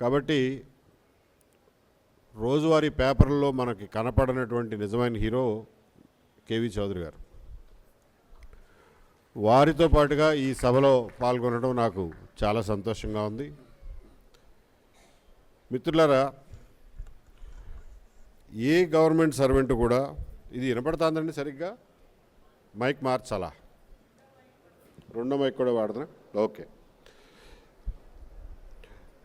కాబట్టి రోజువారీ పేపర్లలో మనకి కనపడనటువంటి నిజమైన హీరో కేవీ చౌదరి గారు. వారితో పాటుగా ఈ సభలో పాల్గొనడం నాకు చాలా సంతోషంగా ఉంది. మిత్రులారా ఏ గవర్నమెంట్ సర్వెంట్ కూడా ఇది వినపడుతుందండి సరిగ్గా? మైక్ మార్చాలా? రెండో మైక్ కూడా వాడుతున్నా? ఓకే.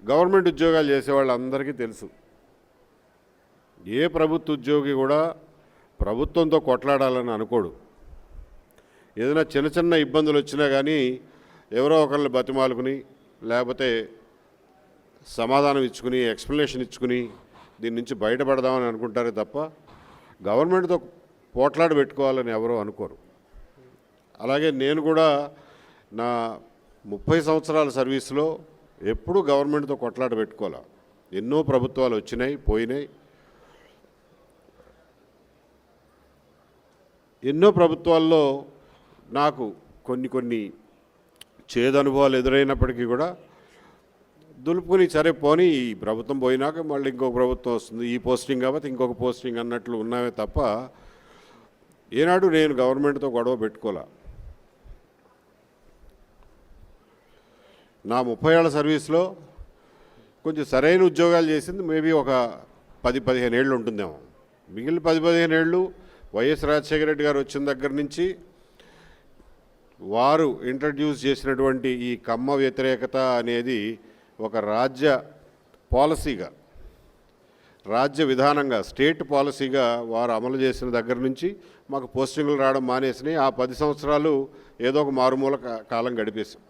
గవర్నమెంట్ ఉద్యోగాలు చేసే వాళ్ళందరికీ తెలుసు. ఏ ప్రభుత్వ ఉద్యోగి కూడా ప్రభుత్వంతో కొట్లాడాలని అనుకోడు. ఏదైనా చిన్న చిన్న ఇబ్బందులు వచ్చినా కానీ ఎవరో ఒకరిని బతిమాలుకుని లేకపోతే సమాధానం ఇచ్చుకుని ఎక్స్ప్లెనేషన్ ఇచ్చుకుని దీని నుంచి బయటపడదామని అనుకుంటారే తప్ప గవర్నమెంట్తో పోట్లాడ పెట్టుకోవాలని ఎవరో అనుకోరు. అలాగే నేను కూడా నా ముప్పై సంవత్సరాల సర్వీస్లో ఎప్పుడూ గవర్నమెంట్తో కొట్లాట పెట్టుకోవాలా? ఎన్నో ప్రభుత్వాలు వచ్చినాయి పోయినాయి. ఎన్నో ప్రభుత్వాల్లో నాకు కొన్ని కొన్ని చేదు అనుభవాలు ఎదురైనప్పటికీ కూడా దులుపుకుని సరే పోనీ ఈ ప్రభుత్వం పోయినాక మళ్ళీ ఇంకొక ప్రభుత్వం వస్తుంది ఈ పోస్టింగ్ కాబట్టి ఇంకొక పోస్టింగ్ అన్నట్లు ఉన్నావే తప్ప ఏనాడు నేను గవర్నమెంట్తో గొడవ పెట్టుకోలే. నా ముప్పై ఏళ్ళ సర్వీస్లో కొంచెం సరైన ఉద్యోగాలు చేసింది మేబీ ఒక పది పదిహేను ఏళ్ళు ఉంటుందేమో. మిగిలిన పది పదిహేను ఏళ్ళు వైఎస్ రాజశేఖర రెడ్డి గారు వచ్చిన దగ్గర నుంచి వారు ఇంట్రడ్యూస్ చేసినటువంటి ఈ కమ్మ వ్యతిరేకత అనేది ఒక రాజ్య పాలసీగా రాజ్య విధానంగా స్టేట్ పాలసీగా వారు అమలు చేసిన దగ్గర నుంచి మాకు పోస్టింగ్లు రావడం మానేసినాయి. ఆ పది సంవత్సరాలు ఏదో ఒక మారుమూల కాలం గడిపేసాం